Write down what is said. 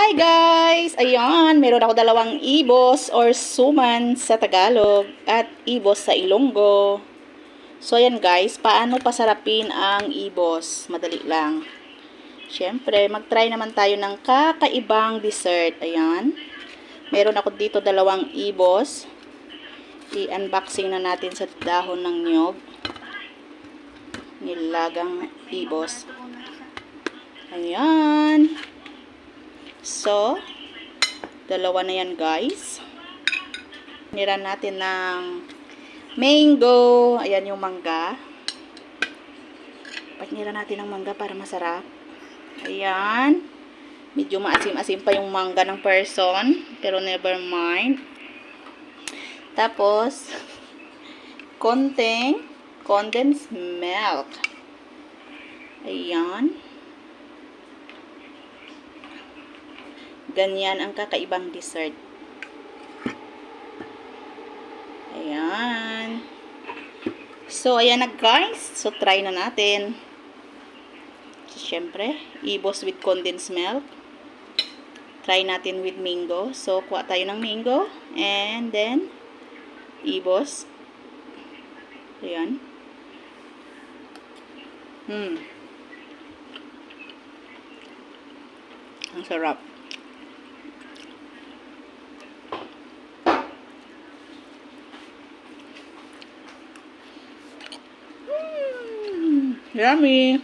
Hi guys! Ayan, meron ako dalawang ibos or suman sa Tagalog at ibos sa Ilonggo. So ayan guys, paano pasarapin ang ibos? Madali lang. Siyempre, mag-try naman tayo ng kakaibang dessert. Ayan. Meron ako dito dalawang ibos. I-unboxing na natin sa dahon ng niyog. Nilagang ibos. Ayan. So, dalawa na yan guys. Niran natin ng mango. Ayan yung mangga. Patnira natin ng mangga para masarap. Ayan. Medyo maasim-asim pa yung mangga ng person. Pero never mind. Tapos, konting condensed milk. Ayan. Ganyan ang kakaibang dessert. Ayan. So, ayan na guys. So, try na natin. So, syempre, ibos with condensed milk. Try natin with mango. So, kuha tayo ng mango. And then, ibos. Ayan. Hmm. Ang sarap. Yummy.